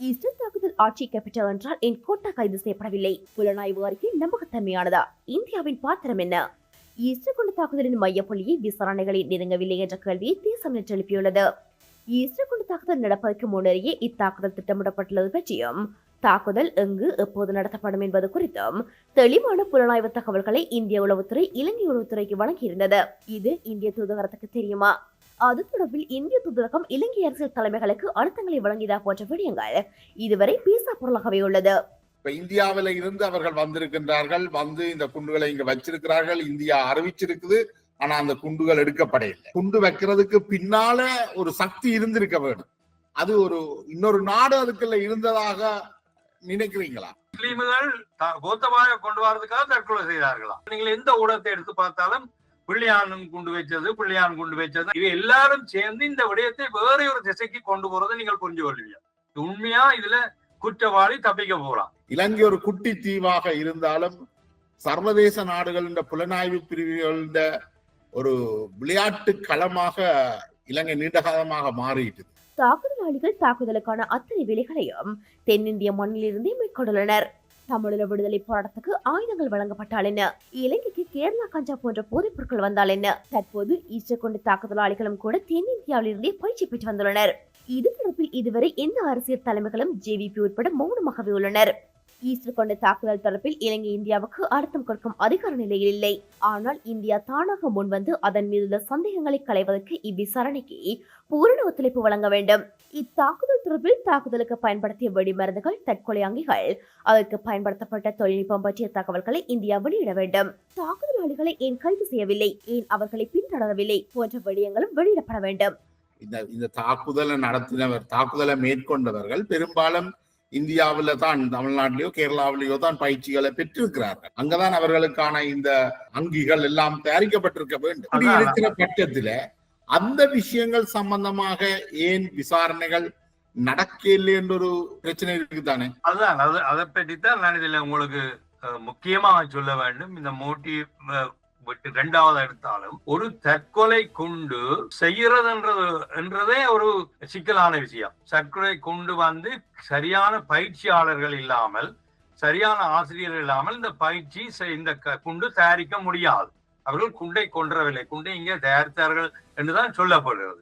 Easter தாக்குதல் ஆட்சி capital என்றால் என் கோட்டா கைது செய்யப்படவில்லை. புலனாய்வு அறிக்கை நம்பகத்தன்மையானதா? இந்தியாவின் பாத்திரம் என்ன? ஈஸ்டர் கொண்ட தாக்குதலின் மையப்புள்ளியை விசாரணைகளில் நெருங்கவில்லை என்ற கேள்வியை தேசம் நேற்று எழுப்பியுள்ளது. ஈஸ்டர் கொண்ட தாக்குதல் நடப்பதற்கு முன்னரே இத்தாக்குதல் திட்டமிடப்பட்டுள்ளது பற்றியும் தாக்குதல் எங்கு எப்போது நடத்தப்படும் என்பது குறித்தும் தெளிவான புலனாய்வு தகவல்களை இந்திய உளவுத்துறை இலங்கை உளவுத்துறைக்கு வழங்கியிருந்தது. இது இந்திய தூதரகத்துக்கு தெரியுமா? அது தொடர்பில் இந்திய தூதரகம் இலங்கை அரசியல் தலைமைகளுக்கு அழுத்தங்களை வழங்கியதா போன்ற விடயங்கள் இதுவரை பேசா பொருளாகவே உள்ளது. இப்ப இந்தியாவில இருந்து அவர்கள் வந்திருக்கின்றார்கள் வந்து இந்த குண்டுகளை இங்க வச்சிருக்கிறார்கள் இந்தியா அறிவிச்சிருக்குது ஆனா அந்த குண்டுகள் எடுக்கப்படையில்லை குண்டு வைக்கிறதுக்கு பின்னால ஒரு சக்தி இருந்திருக்க வேண்டும். அது ஒரு இன்னொரு நாடு அதுக்குள்ள இருந்ததாக நினைக்கிறீங்களா? முஸ்லீம்கள் கோத்தபாய கொண்டு வரதுக்காக தற்கொலை செய்தார்களாம் நீங்கள் எந்த ஊடகத்தை எடுத்து பார்த்தாலும் பிள்ளையான் குண்டு வச்சது பிள்ளையான் குண்டு வச்சது இவை எல்லாரும் சேர்ந்து இந்த விடயத்தை வேற ஒரு திசைக்கு கொண்டு போறதை நீங்கள் புரிஞ்சு கொள்வீங்க. உண்மையா? இதுல குற்றவாளி தப்பிக்க போறான். இலங்கை ஒரு குட்டி தீவாக இருந்தாலும் சர்வதேச நாடுகளின் புலனாய்வு பிரிவுகளின் ஒரு விளையாட்டு களமாக இலங்கை நீண்ட காலமாக மாறிட்டு. தாக்குதலாளிகள் தாக்குதலுக்கான அத்தனை வேலைகளையும் தென்னிந்திய மண்ணிலிருந்தே மேற்கொண்டுள்ளனர். தமிழீழ விடுதலை போராட்டத்துக்கு ஆயுதங்கள் வழங்கப்பட்டால் என்ன? இலங்கைக்கு கேரளா கஞ்சா போன்ற போதைப் பொருட்கள் வந்தால் என்ன? தற்போது ஈஸ்டர் கொண்ட தாக்குதலாளிகளும் கூட தென்னிந்தியாவிலிருந்தே பயிற்சி பெற்று வந்துள்ளனர். இது தொடர்பில் இதுவரை எந்த அரசியல் தலைமைகளும் ஜேவிபி உட்பட மௌனமாகவே உள்ளனர். ஈஸ்டர் கொண்ட தாக்குதல் தொடர்பில் இலங்கை இந்தியாவுக்கு அழுத்தம் கொடுக்கும் அதிகார நிலையில் இல்லை. ஆனால் இந்தியா தானாக முன்வந்து அதன் மீதுள்ள சந்தேகங்களை களைவதற்கு இவ்விசாரணைக்கு பூரண ஒத்துழைப்பு வழங்க வேண்டும். இத்தாக்குதல் தொடர்பில் தாக்குதலுக்கு பயன்படுத்திய வெடிமருந்துகள் தற்கொலை அங்கிகள். அதற்கு பயன்படுத்தப்பட்ட தொழில்நுட்பம் பற்றிய தகவல்களை இந்தியா வெளியிட வேண்டும். தாக்குதலாளிகளை ஏன் கைது செய்யவில்லை? ஏன் அவர்களை பின்தொடரவில்லை? போன்ற விடயங்களும் வெளியிடப்பட வேண்டும். இந்த இந்த தாக்குதலை நடத்தினவர் தாக்குதலை மேற்கொண்டவர்கள் பெரும்பாலும் இந்தியாவில தான் தமிழ்நாட்டிலேயோ கேரளாவிலேயோ தான் பயிற்சிகளை பெற்றிருக்கிறார்கள். அங்கதான் அவர்களுக்கான இந்த அங்கிகள் எல்லாம் தயாரிக்கப்பட்டிருக்க வேண்டும். இருக்கிற பட்சத்துல அந்த விஷயங்கள் சம்பந்தமாக ஏன் விசாரணைகள் நடக்கவில்லை என்ற ஒரு பிரச்சனை இருக்குதானே? அதுதான். அது அதை பற்றித்தான் நான் இதுல உங்களுக்கு முக்கியமாக சொல்ல வேண்டும். இந்த மோட்டிவ் விட்டு ரெண்டாவது எடுத்தாலும் ஒரு தற்கொலை குண்டு செய்யறதுன்றது என்றதே ஒரு சிக்கலான விஷயம். தற்கொலை குண்டு வந்து சரியான பயிற்சியாளர்கள் இல்லாமல் சரியான ஆசிரியர்கள் இல்லாமல் இந்த பயிற்சி செய்- இந்த க- குண்டு தயாரிக்க முடியாது. அவர்கள் குண்டை கொன்றவில்லை. குண்டை இங்கே தயாரித்தார்கள் என்றுதான் சொல்லப்படுகிறது.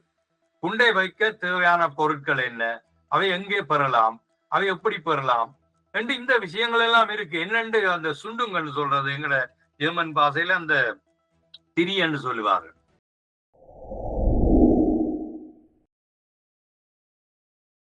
குண்டை வைக்க தேவையான பொருட்கள் என்ன? அவை எங்கே பெறலாம்? அவை எப்படி பெறலாம்? என்று இந்த விஷயங்கள் எல்லாம் இருக்கு. என்னென்று அந்த சுண்டுங்கன்னு சொல்றது எங்கட ஜெர்மன் பாசையில அந்த திரி என்று சொல்லுவார்கள்.